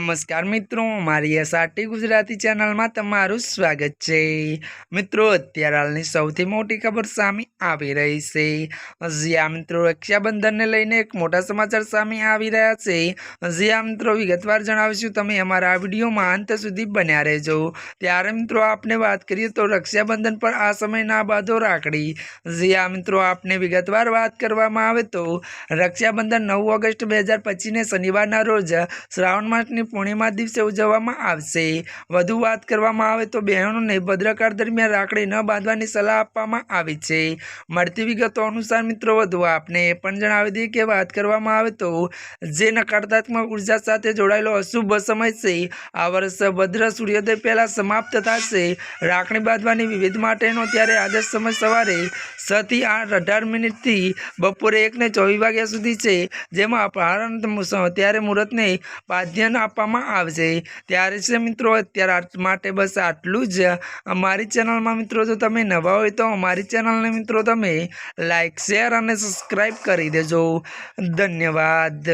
નમસ્કાર મિત્રો, મારી એસઆરટી ગુજરાતી ચેનલમાં તમારું સ્વાગત છે. મિત્રો, અત્યારે હાલની સૌથી મોટી ખબર સામે આવી રહી છે. જ્યાં મિત્રો, રક્ષાબંધનને લઈને એક મોટા સમાચાર સામે આવી રહ્યા છે. જ્યાં મિત્રો, વિગતવાર જણાવીશું, તમે અમારા આ વિડીયોમાં અંત સુધી બન્યા રહેજો. ત્યારે, મિત્રો, આપને વાત કરીએ તો રક્ષાબંધન પર આ સમય ના બાંધો રાખડી. જ્યાં મિત્રો, આપને વિગતવાર વાત કરવામાં આવે તો રક્ષાબંધન નવ ઓગસ્ટ બે હજાર પચીસને શનિવારના રોજ શ્રાવણ માસની પૂર્ણિમા દિવસે ઉજવવામાં આવશે. વધુ વાત કરવામાં આવે તો બહેનોને ભદ્રકાળ દરમિયાન રાખડી ન બાંધવાની સલાહ આપવામાં આવી છે. મળતી વિગતો અનુસાર મિત્રો વધુ આપને પણ જણાવી દઈએ કે વાત કરવામાં આવે તો જે નકારાત્મક ઊર્જા સાથે જોડાયેલો અશુભ સમય છે, આ વર્ષ ભદ્ર સૂર્યોદય પહેલાં સમાપ્ત થશે. રાખડી બાંધવાની વિવિધ માટેનો ત્યારે આદર્શ સમય સવારે છ થી આઠ અઢાર મિનિટથી બપોરે એકને ચોવીસ વાગ્યા સુધી છે. જેમાં પ્રારંભ ત્યારે મુહૂર્તને પાધ્યન આપવામાં આવશે. ત્યારે છે મિત્રો, અત્યારે માટે બસ આટલું જ. અમારી ચેનલમાં મિત્રો, જો તમે નવા હોય તો અમારી ચેનલને મિત્રો, તમે લાઈક, શેર અને સબસ્ક્રાઈબ કરી દેજો. ધન્યવાદ.